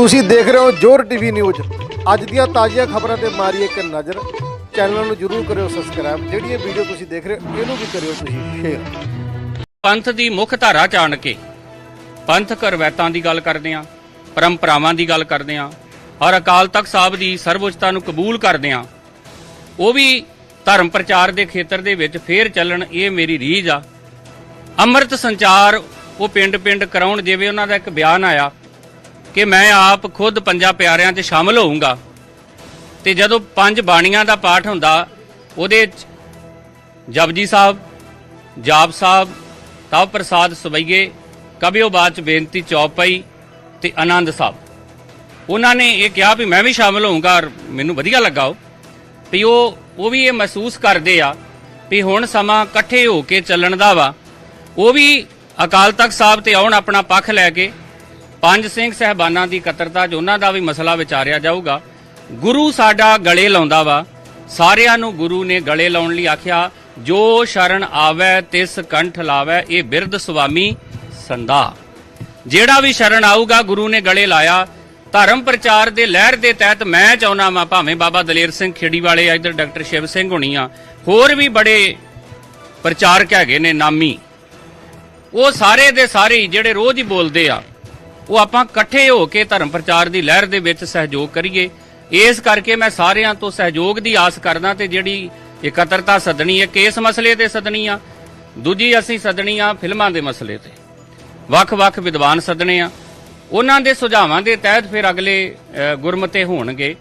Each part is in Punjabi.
ਤੁਸੀਂ ਦੇਖ ਰਹੇ ਹੋ ਜੋਰ ਟੀਵੀ ਨਿਊਜ਼। ਅੱਜ ਦੀਆਂ ਤਾਜ਼ੀਆਂ ਖਬਰਾਂ ਤੇ ਮਾਰੀਏ ਇੱਕ ਨਜ਼ਰ। ਚੈਨਲ ਨੂੰ ਜਰੂਰ ਕਰਿਓ ਸਬਸਕ੍ਰਾਈਬ। ਜਿਹੜੀ ਇਹ ਵੀਡੀਓ ਤੁਸੀਂ ਦੇਖ ਰਹੇ ਹੋ, ਇਹਨੂੰ ਵੀ ਕਰਿਓ ਤੁਸੀਂ ਸ਼ੇਅਰ ਪੰਥ ਦੀ ਮੁੱਖ ਧਾਰਾ ਚ ਆਣ ਕੇ ਪੰਥ ਰਵਾਇਤਾਂ ਦੀ ਗੱਲ ਕਰਦੇ ਆਂ ਪਰੰਪਰਾਵਾਂ ਦੀ ਗੱਲ ਕਰਦੇ ਆਂ ਔਰ ਅਕਾਲ ਤਖਤ ਸਾਹਿਬ ਦੀ ਸਰਵਉੱਚਤਾ ਨੂੰ ਕਬੂਲ ਕਰਦੇ ਆਂ ਉਹ ਵੀ ਧਰਮ ਪ੍ਰਚਾਰ ਦੇ ਖੇਤਰ ਦੇ ਵਿੱਚ ਫੇਰ ਚੱਲਣ, ਇਹ ਮੇਰੀ ਰੀਝ ਆ। ਅੰਮ੍ਰਿਤ ਸੰਚਾਰ ਉਹ ਪਿੰਡ-ਪਿੰਡ ਕਰਾਉਣ, ਜਿਵੇਂ ਉਹਨਾਂ ਦਾ ਇੱਕ ਬਿਆਨ ਆਇਆ ਕਿ ਮੈਂ ਆਪ ਖੁਦ ਪੰਜਾਂ ਪਿਆਰਿਆਂ 'ਚ ਸ਼ਾਮਲ ਹੋਊਂਗਾ। ਤੇ ਜਦੋਂ ਪੰਜ ਬਾਣੀਆਂ ਦਾ ਪਾਠ ਹੁੰਦਾ, ਉਹਦੇ 'ਚ ਜਪਜੀ ਸਾਹਿਬ, ਜਾਪ ਸਾਹਿਬ ਤਵ ਪ੍ਰਸਾਦ ਸਵਈਏ ਕਬਿਓ ਬਾਤ ਚ ਬੇਨਤੀ ਚੌਪਈ ਤੇ ਆਨੰਦ ਸਾਹਿਬ। ਉਹਨਾਂ ਨੇ ਇਹ ਕਿਹਾ ਵੀ ਮੈਂ ਵੀ ਸ਼ਾਮਲ ਹੋਊਂਗਾ ਔਰ ਮੈਨੂੰ ਵਧੀਆ ਲੱਗਾ ਉਹ। ਵੀ ਉਹ ਉਹ ਵੀ ਇਹ ਮਹਿਸੂਸ ਕਰਦੇ ਆ ਵੀ ਹੁਣ ਸਮਾਂ ਇਕੱਠੇ ਹੋ ਕੇ ਚੱਲਣ ਦਾ ਵਾ। ਉਹ ਵੀ ਅਕਾਲ ਤਖਤ ਸਾਹਿਬ ਤੇ ਆਉਣ ਆਪਣਾ ਪੱਖ ਲੈ ਕੇ ਪੰਜ ਸਿੰਘ ਸਹਿਬਾਨਾਂ ਦੀ ਇਕੱਤਰਤਾ 'ਚ ਉਹਨਾਂ ਦਾ ਵੀ ਮਸਲਾ ਵਿਚਾਰਿਆ ਜਾਊਗਾ। ਗੁਰੂ ਸਾਡਾ ਗਲੇ ਲਾਉਂਦਾ ਵਾ। ਸਾਰਿਆਂ ਨੂੰ ਗੁਰੂ ਨੇ ਗਲੇ ਲਾਉਣ ਲਈ ਆਖਿਆ, ਜੋ ਸ਼ਰਨ ਆਵੈ, ਤਿਸ ਕੰਠ ਲਾਵੈ, ਇਹ ਬਿਰਧ ਸੁਆਮੀ ਸੰਦਾ ਜਿਹੜਾ ਵੀ ਸ਼ਰਨ ਆਊਗਾ, ਗੁਰੂ ਨੇ ਗਲੇ ਲਾਇਆ। ਧਰਮ ਪ੍ਰਚਾਰ ਦੇ ਲਹਿਰ ਦੇ ਤਹਿਤ ਮੈਂ ਚਾਹੁੰਦਾ ਵਾਂ, ਭਾਵੇਂ ਬਾਬਾ ਦਲੇਰ ਸਿੰਘ ਖੇੜੀ ਵਾਲੇ ਆ, ਇੱਧਰ ਡਾਕਟਰ ਸ਼ਿਵ ਸਿੰਘ ਹੋਣੀ ਆ, ਹੋਰ ਵੀ ਬੜੇ ਪ੍ਰਚਾਰਕ ਹੈਗੇ ਨੇ ਨਾਮੀ। ਉਹ ਸਾਰੇ ਦੇ ਸਾਰੇ ਜਿਹੜੇ ਰੋਜ਼ ਹੀ ਬੋਲਦੇ ਆ ਉਹ ਆਪਾਂ ਇਕੱਠੇ ਹੋ ਕੇ ਧਰਮ ਪ੍ਰਚਾਰ ਦੀ ਲਹਿਰ ਦੇ ਵਿੱਚ ਸਹਿਯੋਗ ਕਰੀਏ। ਇਸ ਕਰਕੇ ਮੈਂ ਸਾਰਿਆਂ ਤੋਂ ਸਹਿਯੋਗ ਦੀ ਆਸ ਕਰਦਾ ਤੇ ਜਿਹੜੀ ਇਕੱਤਰਤਾ ਸੱਦਣੀ ਹੈ ਕੇਸ ਮਸਲੇ ਤੇ ਸੱਦਣੀ ਆ ਦੂਜੀ ਅਸੀਂ ਸੱਦਣੀ ਆ ਫਿਲਮਾਂ ਦੇ ਮਸਲੇ ਤੇ। ਵੱਖ-ਵੱਖ ਵਿਦਵਾਨ ਸੱਦਣੇ ਆ। ਉਹਨਾਂ ਦੇ ਸੁਝਾਵਾਂ ਦੇ ਤਹਿਤ ਫਿਰ ਅਗਲੇ ਅ, ਗੁਰਮਤੇ ਹੋਣਗੇ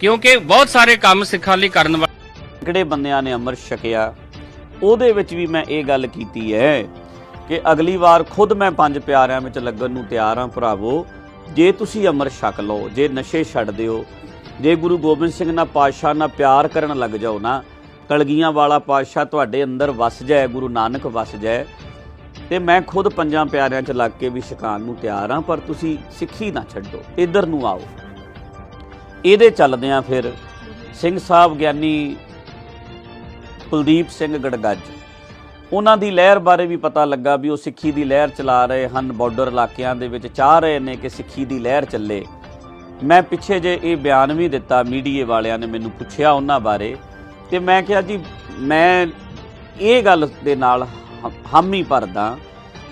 ਕਿਉਂਕਿ ਬਹੁਤ ਸਾਰੇ ਕੰਮ ਸਿੱਖਾਂ ਲਈ ਕਰਨ ਵਾਲੇ ਕਿਹੜੇ ਬੰਦਿਆਂ ਨੇ ਅੰਮ੍ਰਿਤ ਛਕਿਆ ਉਹਦੇ ਵਿੱਚ ਵੀ ਮੈਂ ਇਹ ਗੱਲ ਕੀਤੀ ਹੈ ਕਿ ਅਗਲੀ ਵਾਰ ਖੁਦ ਮੈਂ ਪੰਜ ਪਿਆਰਿਆਂ ਵਿੱਚ ਲੱਗਣ ਨੂੰ ਤਿਆਰ ਹਾਂ, ਭਰਾਵੋ। ਜੇ ਤੁਸੀਂ ਅਮਰ ਛਕ ਲਓ, ਜੇ ਨਸ਼ੇ ਛੱਡ ਦਿਓ, ਜੇ ਗੁਰੂ ਗੋਬਿੰਦ ਸਿੰਘ ਨਾਲ ਪਾਤਸ਼ਾਹ ਨਾਲ ਪਿਆਰ ਕਰਨ ਲੱਗ ਜਾਓ ਨਾ, ਕਲਗੀਆਂ ਵਾਲਾ ਪਾਤਸ਼ਾਹ ਤੁਹਾਡੇ ਅੰਦਰ ਵਸ ਜਾਏ, ਗੁਰੂ ਨਾਨਕ ਵਸ ਜਾਏ, ਤੇ ਮੈਂ ਖੁਦ ਪੰਜਾਂ ਪਿਆਰਿਆਂ 'ਚ ਲੱਗ ਕੇ ਵੀ ਛਕਾਣ ਨੂੰ ਤਿਆਰ ਹਾਂ, ਪਰ ਤੁਸੀਂ ਸਿੱਖੀ ਨਾ ਛੱਡੋ, ਇਧਰ ਨੂੰ ਆਓ। ਇਹਦੇ ਚੱਲਦਿਆਂ ਫਿਰ ਸਿੰਘ ਸਾਹਿਬ ਗਿਆਨੀ ਕੁਲਦੀਪ ਸਿੰਘ ਗੜਗੱਜ ਉਹਨਾਂ ਦੀ ਲਹਿਰ ਬਾਰੇ ਵੀ ਪਤਾ ਲੱਗਾ ਵੀ ਉਹ ਸਿੱਖੀ ਦੀ ਲਹਿਰ ਚਲਾ ਰਹੇ ਹਨ ਬਾਰਡਰ ਇਲਾਕਿਆਂ ਦੇ ਵਿੱਚ ਚਾਹ ਰਹੇ ਨੇ ਕਿ ਸਿੱਖੀ ਦੀ ਲਹਿਰ ਚੱਲੇ। ਮੈਂ ਪਿੱਛੇ ਜੇ ਇਹ ਬਿਆਨ ਵੀ ਦਿੱਤਾ ਮੀਡੀਏ ਵਾਲਿਆਂ ਨੇ ਮੈਨੂੰ ਪੁੱਛਿਆ ਉਹਨਾਂ ਬਾਰੇ, ਤੇ ਮੈਂ ਕਿਹਾ ਜੀ, ਮੈਂ ਇਹ ਗੱਲ ਦੇ ਨਾਲ ਹ- ਹਾਮੀ ਭਰਦਾ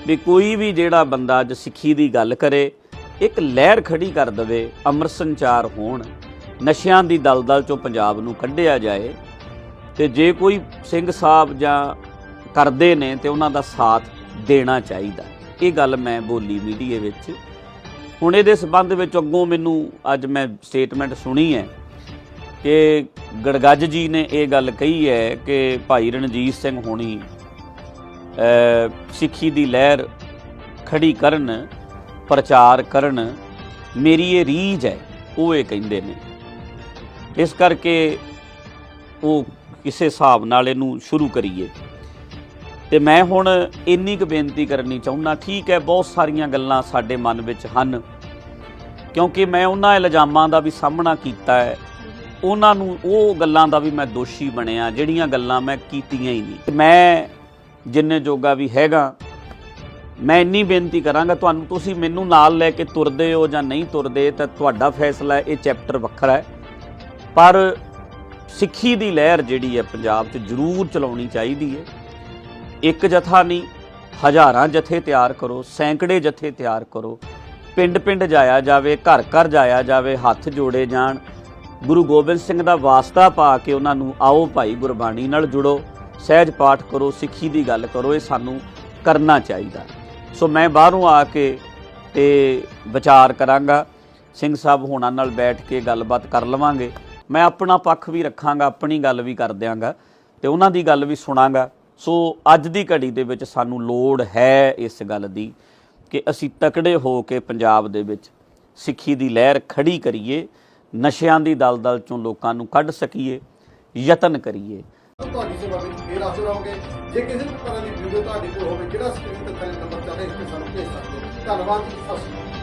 ਵੀ ਕੋਈ ਵੀ ਜਿਹੜਾ ਬੰਦਾ ਅੱਜ ਸਿੱਖੀ ਦੀ ਗੱਲ ਕਰੇ, ਇੱਕ ਲਹਿਰ ਖੜੀ ਕਰ ਦਵੇ ਅੰਮ੍ਰਿਤ ਸੰਚਾਰ ਹੋਣ, ਨਸ਼ਿਆਂ ਦੀ ਦਲਦਲ ਚੋਂ ਪੰਜਾਬ ਨੂੰ ਕੱਢਿਆ ਜਾਏ, ਤੇ ਜੇ ਕੋਈ ਸਿੰਘ ਸਾਹਿਬ ਜਾਂ ਕਰਦੇ ਨੇ ਤੇ ਉਹਨਾਂ ਦਾ ਸਾਥ ਦੇਣਾ ਚਾਹੀਦਾ। ਇਹ ਗੱਲ ਮੈਂ ਬੋਲੀ ਮੀਡੀਆ ਵਿੱਚ। ਹੁਣ ਇਹਦੇ ਸਬੰਧ ਵਿੱਚ ਅੱਗੋਂ ਮੈਨੂੰ ਅੱਜ ਮੈਂ ਸਟੇਟਮੈਂਟ ਸੁਣੀ ਹੈ ਕਿ ਗੜਗੱਜ ਜੀ ਨੇ ਇਹ ਗੱਲ ਕਹੀ ਹੈ ਕਿ ਭਾਈ ਰਣਜੀਤ ਸਿੰਘ ਹੋਣੀ ਸਿੱਖੀ ਦੀ ਲਹਿਰ ਖੜੀ ਕਰਨ, ਪ੍ਰਚਾਰ ਕਰਨ ਮੇਰੀ ਇਹ ਰੀਝ ਹੈ, ਉਹ ਇਹ ਕਹਿੰਦੇ ਨੇ। ਇਸ ਕਰਕੇ ਉਹ ਕਿਸੇ ਹਿਸਾਬ ਨਾਲ ਇਹਨੂੰ ਸ਼ੁਰੂ ਕਰੀਏ। ਤੇ ਮੈਂ ਹੁਣ ਇੰਨੀ ਕੁ ਬੇਨਤੀ ਕਰਨੀ ਚਾਹੁੰਦਾ, ਠੀਕ ਹੈ, ਬਹੁਤ ਸਾਰੀਆਂ ਗੱਲਾਂ ਸਾਡੇ ਮਨ ਵਿੱਚ ਹਨ, ਕਿਉਂਕਿ ਮੈਂ ਉਹਨਾਂ ਇਲਜ਼ਾਮਾਂ ਦਾ ਵੀ ਸਾਹਮਣਾ ਕੀਤਾ ਹੈ, ਉਹਨਾਂ ਨੂੰ ਉਹ ਗੱਲਾਂ ਦਾ ਵੀ ਮੈਂ ਦੋਸ਼ੀ ਬਣਿਆ, ਜਿਹੜੀਆਂ ਗੱਲਾਂ ਮੈਂ ਕੀਤੀਆਂ ਹੀ ਨਹੀਂ। ਮੈਂ ਜਿੰਨੇ ਜੋਗਾ ਵੀ ਹੈਗਾ, ਮੈਂ ਇੰਨੀ ਬੇਨਤੀ ਕਰਾਂਗਾ, ਤੁਹਾਨੂੰ ਤੁਸੀਂ ਮੈਨੂੰ ਨਾਲ ਲੈ ਕੇ ਤੁਰਦੇ ਹੋ ਜਾਂ ਨਹੀਂ ਤੁਰਦੇ, ਤਾਂ ਤੁਹਾਡਾ ਫੈਸਲਾ ਹੈ ਇਹ ਚੈਪਟਰ ਵੱਖਰਾ ਹੈ। ਪਰ ਸਿੱਖੀ ਦੀ ਲਹਿਰ ਜਿਹੜੀ ਹੈ, ਪੰਜਾਬ 'ਚ ਜ਼ਰੂਰ ਚਲਾਉਣੀ ਚਾਹੀਦੀ ਹੈ। ਇੱਕ ਜਥਾ ਨਹੀਂ, ਹਜ਼ਾਰਾਂ ਜਥੇ ਤਿਆਰ ਕਰੋ, ਸੈਂਕੜੇ ਜਥੇ ਤਿਆਰ ਕਰੋ। ਪਿੰਡ ਪਿੰਡ ਜਾਇਆ ਜਾਵੇ, ਘਰ ਘਰ ਜਾਇਆ ਜਾਵੇ, ਹੱਥ ਜੋੜੇ ਜਾਣ। ਗੁਰੂ ਗੋਬਿੰਦ ਸਿੰਘ ਦਾ ਵਾਸਤਾ ਪਾ ਕੇ ਉਹਨਾਂ ਨੂੰ ਆਓ ਭਾਈ ਗੁਰਬਾਣੀ ਨਾਲ ਜੁੜੋ, ਸਹਿਜ ਪਾਠ ਕਰੋ, ਸਿੱਖੀ ਦੀ ਗੱਲ ਕਰੋ, ਇਹ ਸਾਨੂੰ ਕਰਨਾ ਚਾਹੀਦਾ। ਸੋ ਮੈਂ ਬਾਹਰੋਂ ਆ ਕੇ ਤੇ ਵਿਚਾਰ ਕਰਾਂਗਾ। ਸਿੰਘ ਸਾਹਿਬ ਹੋਣਾ ਨਾਲ ਬੈਠ ਕੇ ਗੱਲਬਾਤ ਕਰ ਲਵਾਂਗੇ। ਮੈਂ ਆਪਣਾ ਪੱਖ ਵੀ ਰੱਖਾਂਗਾ, ਆਪਣੀ ਗੱਲ ਵੀ ਕਰ ਦਿਆਂਗਾ ਤੇ ਉਹਨਾਂ ਦੀ ਗੱਲ ਵੀ ਸੁਣਾਂਗਾ। ਸੋ ਅੱਜ ਦੀ ਘੜੀ ਦੇ ਵਿੱਚ ਸਾਨੂੰ ਲੋੜ ਹੈ ਇਸ ਗੱਲ ਦੀ ਕਿ ਅਸੀਂ ਤਕੜੇ ਹੋ ਕੇ ਪੰਜਾਬ ਦੇ ਵਿੱਚ ਸਿੱਖੀ ਦੀ ਲਹਿਰ ਖੜੀ ਕਰੀਏ, ਨਸ਼ਿਆਂ ਦੀ ਦਲਦਲ ਚੋਂ ਲੋਕਾਂ ਨੂੰ ਕੱਢ ਸਕੀਏ, ਯਤਨ ਕਰੀਏ। ਤੁਹਾਡੀ ਸੇਵਾ ਵਿੱਚ ਫੇਰ ਹਾਜ਼ਰ ਹੋਗੇ ਜੇ ਕਿਸੇ ਵੀ ਤਰ੍ਹਾਂ ਦੀ ਵੀਡੀਓ ਤੁਹਾਡੇ ਕੋਲ ਹੋਵੇ ਜਿਹੜਾ ਸਕਰੀਨ ਤੇ ਥੱਲੇ ਨੰਬਰ ਚੱਲ ਰਿਹਾ ਇਸ ਤੇ ਸਾਨੂੰ ਭੇਜ ਸਕਦੇ ਹੋ। ਧੰਨਵਾਦ ਜੀ, ਸਤਿ ਸ਼੍ਰੀ ਅਕਾਲ।